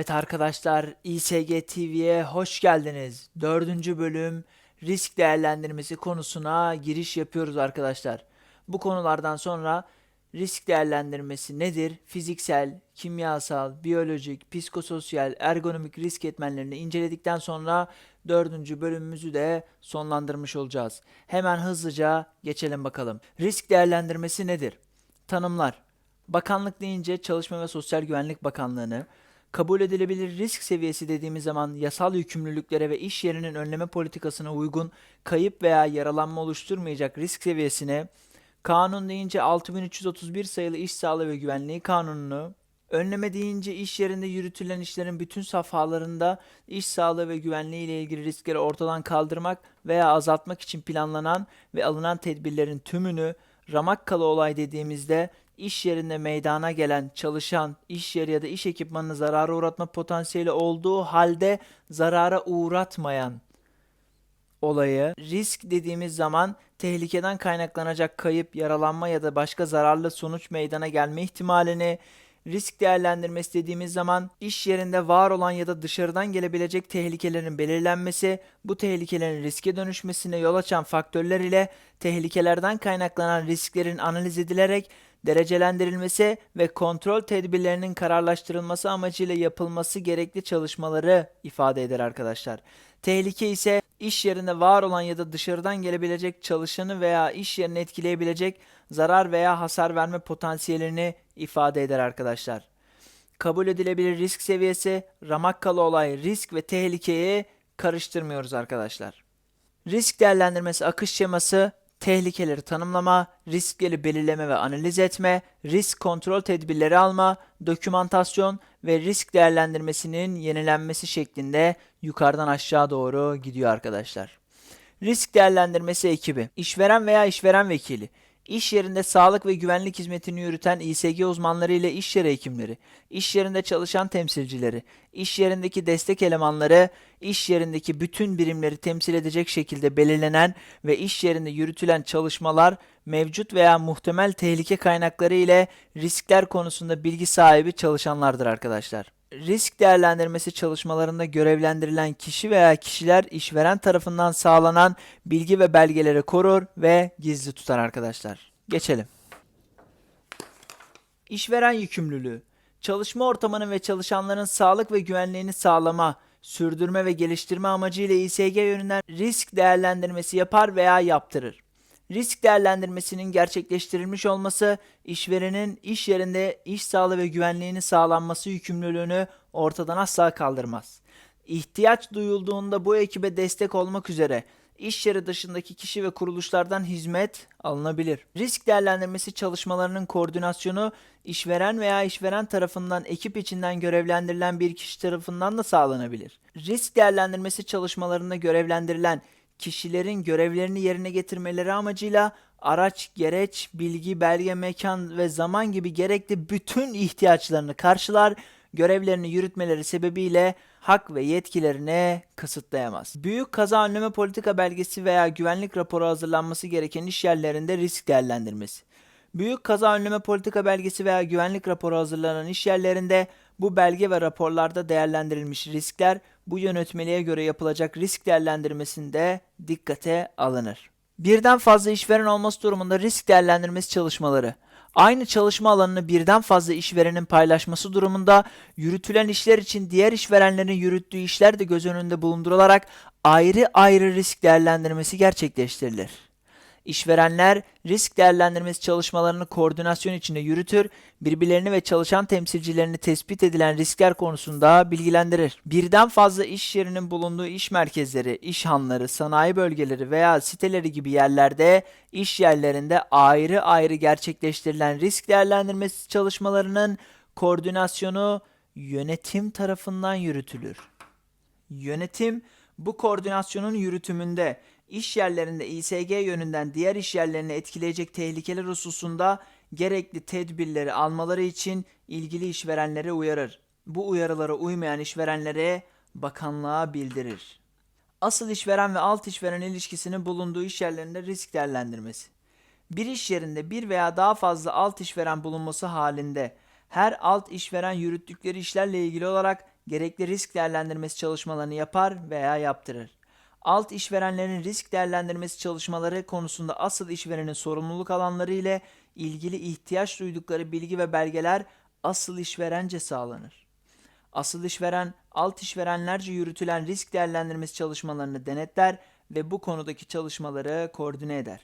Evet arkadaşlar, İSG TV'ye hoş geldiniz. Dördüncü bölüm risk değerlendirmesi konusuna giriş yapıyoruz arkadaşlar. Bu konulardan sonra risk değerlendirmesi nedir? Fiziksel, kimyasal, biyolojik, psikososyal, ergonomik risk etmenlerini inceledikten sonra dördüncü bölümümüzü de sonlandırmış olacağız. Hemen hızlıca geçelim bakalım. Risk değerlendirmesi nedir? Tanımlar. Bakanlık deyince Çalışma ve Sosyal Güvenlik Bakanlığı'nı, kabul edilebilir risk seviyesi dediğimiz zaman yasal yükümlülüklere ve iş yerinin önleme politikasına uygun kayıp veya yaralanma oluşturmayacak risk seviyesine, kanun deyince 6331 sayılı İş Sağlığı ve Güvenliği Kanununu, önleme deyince iş yerinde yürütülen işlerin bütün safhalarında iş sağlığı ve güvenliği ile ilgili riskleri ortadan kaldırmak veya azaltmak için planlanan ve alınan tedbirlerin tümünü Ramakkala olay dediğimizde iş yerinde meydana gelen çalışan, iş yeri ya da iş ekipmanını zarara uğratma potansiyeli olduğu halde zarara uğratmayan olayı, risk dediğimiz zaman tehlikeden kaynaklanacak kayıp, yaralanma ya da başka zararlı sonuç meydana gelme ihtimalini, risk değerlendirmesi dediğimiz zaman iş yerinde var olan ya da dışarıdan gelebilecek tehlikelerin belirlenmesi, bu tehlikelerin riske dönüşmesine yol açan faktörler ile tehlikelerden kaynaklanan risklerin analiz edilerek derecelendirilmesi ve kontrol tedbirlerinin kararlaştırılması amacıyla yapılması gerekli çalışmaları ifade eder arkadaşlar. Tehlike ise iş yerinde var olan ya da dışarıdan gelebilecek çalışanı veya iş yerini etkileyebilecek zarar veya hasar verme potansiyelini ifade eder arkadaşlar. Kabul edilebilir risk seviyesi, Ramakkala olay risk ve tehlikeyi karıştırmıyoruz arkadaşlar. Risk değerlendirmesi akış şeması tehlikeleri tanımlama, riskleri belirleme ve analiz etme, risk kontrol tedbirleri alma, dokümantasyon ve risk değerlendirmesinin yenilenmesi şeklinde yukarıdan aşağı doğru gidiyor arkadaşlar. Risk değerlendirmesi ekibi, işveren veya işveren vekili, iş yerinde sağlık ve güvenlik hizmetini yürüten İSG uzmanları ile iş yeri hekimleri, iş yerinde çalışan temsilcileri, iş yerindeki destek elemanları, iş yerindeki bütün birimleri temsil edecek şekilde belirlenen ve iş yerinde yürütülen çalışmalar mevcut veya muhtemel tehlike kaynakları ile riskler konusunda bilgi sahibi çalışanlardır arkadaşlar. Risk değerlendirmesi çalışmalarında görevlendirilen kişi veya kişiler işveren tarafından sağlanan bilgi ve belgeleri korur ve gizli tutar arkadaşlar. Geçelim. İşveren yükümlülüğü. Çalışma ortamını ve çalışanların sağlık ve güvenliğini sağlama, sürdürme ve geliştirme amacıyla İSG yönünden risk değerlendirmesi yapar veya yaptırır. Risk değerlendirmesinin gerçekleştirilmiş olması, işverenin iş yerinde iş sağlığı ve güvenliğini sağlanması yükümlülüğünü ortadan asla kaldırmaz. İhtiyaç duyulduğunda bu ekibe destek olmak üzere iş yeri dışındaki kişi ve kuruluşlardan hizmet alınabilir. Risk değerlendirmesi çalışmalarının koordinasyonu işveren veya işveren tarafından ekip içinden görevlendirilen bir kişi tarafından da sağlanabilir. Risk değerlendirmesi çalışmalarında görevlendirilen kişilerin görevlerini yerine getirmeleri amacıyla araç, gereç, bilgi, belge, mekan ve zaman gibi gerekli bütün ihtiyaçlarını karşılar, görevlerini yürütmeleri sebebiyle hak ve yetkilerini kısıtlayamaz. Büyük kaza önleme politika belgesi veya güvenlik raporu hazırlanması gereken iş yerlerinde risk değerlendirmesi. Büyük kaza önleme politika belgesi veya güvenlik raporu hazırlanan iş yerlerinde bu belge ve raporlarda değerlendirilmiş riskler bu yönetmeliğe göre yapılacak risk değerlendirmesinde dikkate alınır. Birden fazla işveren olması durumunda risk değerlendirmesi çalışmaları Aynı çalışma alanını birden fazla işverenin paylaşması durumunda yürütülen işler için diğer işverenlerin yürüttüğü işler de göz önünde bulundurularak ayrı ayrı risk değerlendirmesi gerçekleştirilir. İşverenler risk değerlendirmesi çalışmalarını koordinasyon içinde yürütür, birbirlerini ve çalışan temsilcilerini tespit edilen riskler konusunda bilgilendirir. Birden fazla iş yerinin bulunduğu iş merkezleri, iş hanları, sanayi bölgeleri veya siteleri gibi yerlerde iş yerlerinde ayrı ayrı gerçekleştirilen risk değerlendirmesi çalışmalarının koordinasyonu yönetim tarafından yürütülür. Yönetim bu koordinasyonun yürütümünde iş yerlerinde İSG yönünden diğer iş yerlerini etkileyecek tehlikeler hususunda gerekli tedbirleri almaları için ilgili işverenlere uyarır. Bu uyarılara uymayan işverenlere bakanlığa bildirir. Asıl işveren ve alt işveren ilişkisinin bulunduğu iş yerlerinde risk değerlendirmesi. Bir iş yerinde bir veya daha fazla alt işveren bulunması halinde her alt işveren yürüttükleri işlerle ilgili olarak gerekli risk değerlendirmesi çalışmalarını yapar veya yaptırır. Alt işverenlerin risk değerlendirmesi çalışmaları konusunda asıl işverenin sorumluluk alanları ile ilgili ihtiyaç duydukları bilgi ve belgeler asıl işverence sağlanır. Asıl işveren, alt işverenlerce yürütülen risk değerlendirmesi çalışmalarını denetler ve bu konudaki çalışmaları koordine eder.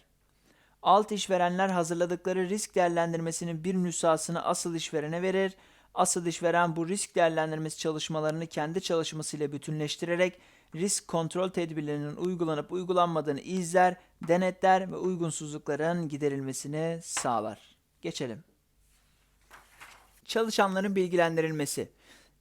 Alt işverenler hazırladıkları risk değerlendirmesinin bir nüshasını asıl işverene verir. Asıl işveren bu risk değerlendirmesi çalışmalarını kendi çalışmasıyla bütünleştirerek risk kontrol tedbirlerinin uygulanıp uygulanmadığını izler, denetler ve uygunsuzlukların giderilmesini sağlar. Geçelim. Çalışanların bilgilendirilmesi.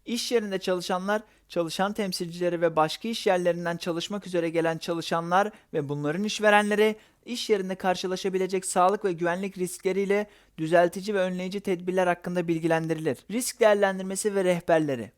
İş yerinde çalışanlar, çalışan temsilcileri ve başka iş yerlerinden çalışmak üzere gelen çalışanlar ve bunların işverenleri iş yerinde karşılaşabilecek sağlık ve güvenlik riskleriyle düzeltici ve önleyici tedbirler hakkında bilgilendirilir. Risk değerlendirmesi ve rehberleri.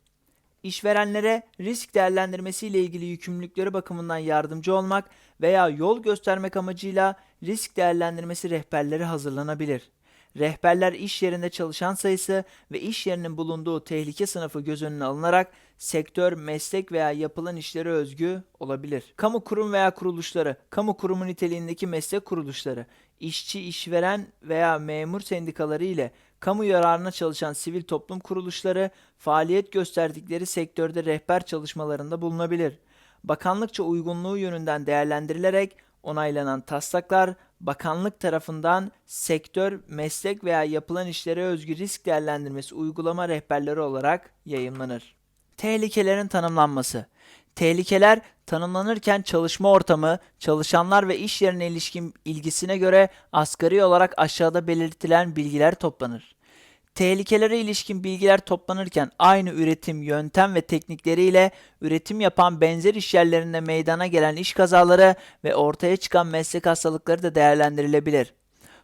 İşverenlere risk değerlendirmesi ile ilgili yükümlülükleri bakımından yardımcı olmak veya yol göstermek amacıyla risk değerlendirmesi rehberleri hazırlanabilir. Rehberler iş yerinde çalışan sayısı ve iş yerinin bulunduğu tehlike sınıfı göz önüne alınarak sektör, meslek veya yapılan işlere özgü olabilir. Kamu kurum veya kuruluşları, kamu kurumu niteliğindeki meslek kuruluşları, işçi, işveren veya memur sendikaları ile kamu yararına çalışan sivil toplum kuruluşları faaliyet gösterdikleri sektörde rehber çalışmalarında bulunabilir. Bakanlıkça uygunluğu yönünden değerlendirilerek onaylanan taslaklar bakanlık tarafından sektör, meslek veya yapılan işlere özgü risk değerlendirmesi uygulama rehberleri olarak yayımlanır. Tehlikelerin tanımlanması. Tehlikeler tanımlanırken çalışma ortamı, çalışanlar ve iş yerine ilişkin ilgisine göre asgari olarak aşağıda belirtilen bilgiler toplanır. Tehlikelere ilişkin bilgiler toplanırken aynı üretim, yöntem ve teknikleriyle üretim yapan benzer iş yerlerinde meydana gelen iş kazaları ve ortaya çıkan meslek hastalıkları da değerlendirilebilir.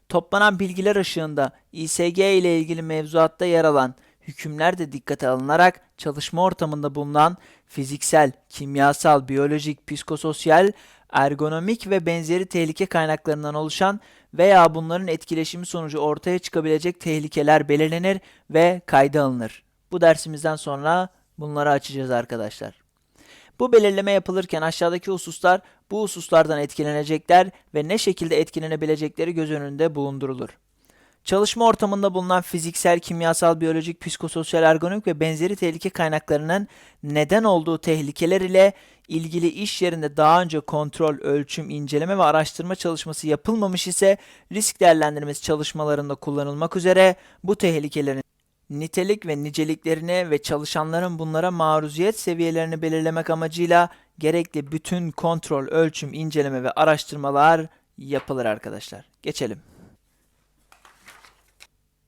Toplanan bilgiler ışığında İSG ile ilgili mevzuatta yer alan hükümler de dikkate alınarak çalışma ortamında bulunan fiziksel, kimyasal, biyolojik, psikososyal, ergonomik ve benzeri tehlike kaynaklarından oluşan veya bunların etkileşimi sonucu ortaya çıkabilecek tehlikeler belirlenir ve kayda alınır. Bu dersimizden sonra bunları açacağız arkadaşlar. Bu belirleme yapılırken aşağıdaki hususlar bu hususlardan etkilenecekler ve ne şekilde etkilenebilecekleri göz önünde bulundurulur. Çalışma ortamında bulunan fiziksel, kimyasal, biyolojik, psikososyal, ergonomik ve benzeri tehlike kaynaklarının neden olduğu tehlikeler ile ilgili iş yerinde daha önce kontrol, ölçüm, inceleme ve araştırma çalışması yapılmamış ise risk değerlendirmesi çalışmalarında kullanılmak üzere bu tehlikelerin nitelik ve niceliklerini ve çalışanların bunlara maruziyet seviyelerini belirlemek amacıyla gerekli bütün kontrol, ölçüm, inceleme ve araştırmalar yapılır arkadaşlar. Geçelim.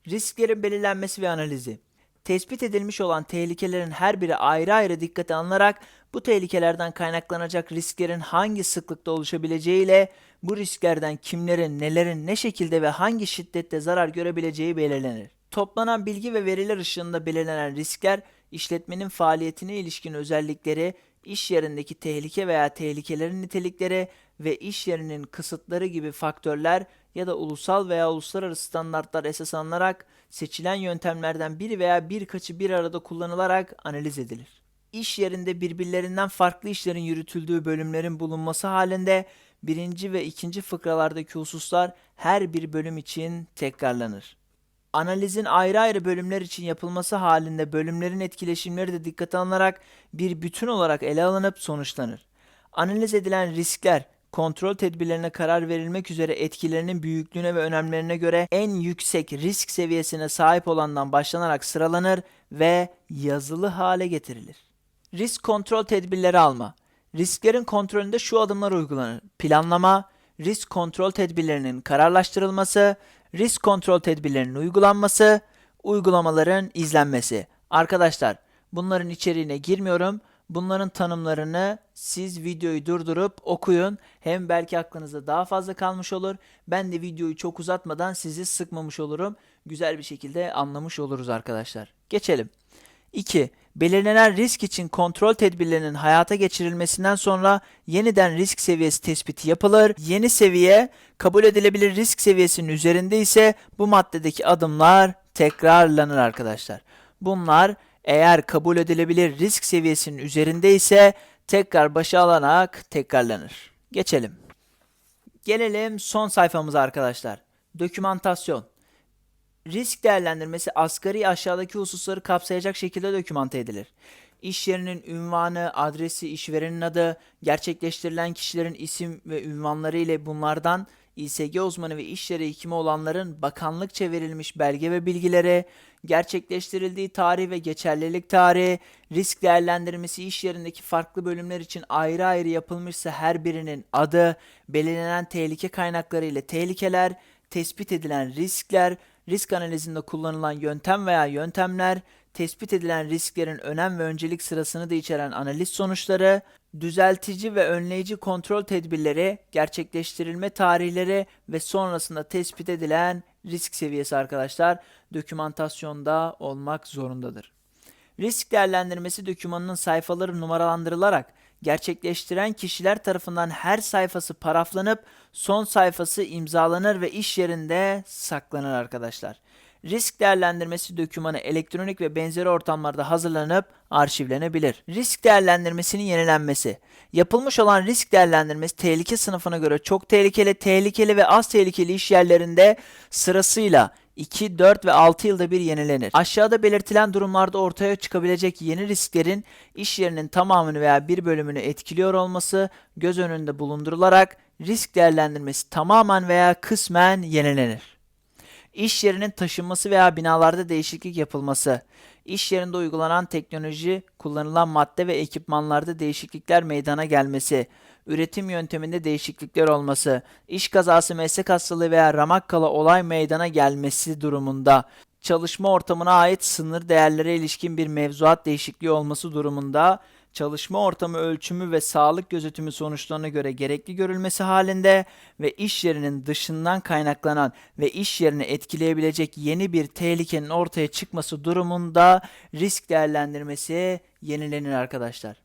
Risklerin belirlenmesi ve analizi. Tespit edilmiş olan tehlikelerin her biri ayrı ayrı dikkate alınarak bu tehlikelerden kaynaklanacak risklerin hangi sıklıkta oluşabileceği ile bu risklerden kimlerin, nelerin, ne şekilde ve hangi şiddette zarar görebileceği belirlenir. Toplanan bilgi ve veriler ışığında belirlenen riskler, işletmenin faaliyetine ilişkin özellikleri, iş yerindeki tehlike veya tehlikelerin nitelikleri ve iş yerinin kısıtları gibi faktörler ya da ulusal veya uluslararası standartlar esas alınarak seçilen yöntemlerden biri veya birkaçı bir arada kullanılarak analiz edilir. İş yerinde birbirlerinden farklı işlerin yürütüldüğü bölümlerin bulunması halinde birinci ve ikinci fıkralardaki hususlar her bir bölüm için tekrarlanır. Analizin ayrı ayrı bölümler için yapılması halinde bölümlerin etkileşimleri de dikkate alınarak bir bütün olarak ele alınıp sonuçlanır. Analiz edilen riskler, kontrol tedbirlerine karar verilmek üzere etkilerinin büyüklüğüne ve önemlerine göre en yüksek risk seviyesine sahip olandan başlanarak sıralanır ve yazılı hale getirilir. Risk kontrol tedbirleri alma. Risklerin kontrolünde şu adımlar uygulanır. Planlama, risk kontrol tedbirlerinin kararlaştırılması, risk kontrol tedbirlerinin uygulanması, uygulamaların izlenmesi. Arkadaşlar, bunların içeriğine girmiyorum. Bunların tanımlarını siz videoyu durdurup okuyun. Hem belki aklınızda daha fazla kalmış olur. Ben de videoyu çok uzatmadan sizi sıkmamış olurum. Güzel bir şekilde anlamış oluruz arkadaşlar. Geçelim. 2. Belirlenen risk için kontrol tedbirlerinin hayata geçirilmesinden sonra yeniden risk seviyesi tespiti yapılır. Yeni seviye kabul edilebilir risk seviyesinin üzerinde ise bu maddedeki adımlar tekrarlanır arkadaşlar. Bunlar Eğer kabul edilebilir risk seviyesinin üzerinde ise tekrar başa alınarak tekrarlanır. Geçelim. Gelelim son sayfamıza arkadaşlar. Dokümantasyon. Risk değerlendirmesi asgari aşağıdaki hususları kapsayacak şekilde dokümante edilir. İş yerinin ünvanı, adresi, işverenin adı, gerçekleştirilen kişilerin isim ve ünvanları ile bunlardan İSG uzmanı ve iş yeri hekimi olanların bakanlıkça verilmiş belge ve bilgileri, gerçekleştirildiği tarih ve geçerlilik tarihi, risk değerlendirmesi iş yerindeki farklı bölümler için ayrı ayrı yapılmışsa her birinin adı, belirlenen tehlike kaynakları ile tehlikeler, tespit edilen riskler, risk analizinde kullanılan yöntem veya yöntemler, tespit edilen risklerin önem ve öncelik sırasını da içeren analiz sonuçları, düzeltici ve önleyici kontrol tedbirleri, gerçekleştirilme tarihleri ve sonrasında tespit edilen risk seviyesi arkadaşlar dokümantasyonda olmak zorundadır. Risk değerlendirmesi dokümanının sayfaları numaralandırılarak gerçekleştiren kişiler tarafından her sayfası paraflanıp son sayfası imzalanır ve iş yerinde saklanır arkadaşlar. Risk değerlendirmesi dokümanı elektronik ve benzeri ortamlarda hazırlanıp arşivlenebilir. Risk değerlendirmesinin yenilenmesi. Yapılmış olan risk değerlendirmesi tehlike sınıfına göre çok tehlikeli, tehlikeli ve az tehlikeli iş yerlerinde sırasıyla 2, 4 ve 6 yılda bir yenilenir. Aşağıda belirtilen durumlarda ortaya çıkabilecek yeni risklerin iş yerinin tamamını veya bir bölümünü etkiliyor olması göz önünde bulundurularak risk değerlendirmesi tamamen veya kısmen yenilenir. İş yerinin taşınması veya binalarda değişiklik yapılması, iş yerinde uygulanan teknoloji, kullanılan madde ve ekipmanlarda değişiklikler meydana gelmesi, üretim yönteminde değişiklikler olması, iş kazası, meslek hastalığı veya ramak kala olay meydana gelmesi durumunda, çalışma ortamına ait sınır değerlere ilişkin bir mevzuat değişikliği olması durumunda, çalışma ortamı ölçümü ve sağlık gözetimi sonuçlarına göre gerekli görülmesi halinde ve iş yerinin dışından kaynaklanan ve iş yerini etkileyebilecek yeni bir tehlikenin ortaya çıkması durumunda risk değerlendirmesi yenilenir arkadaşlar.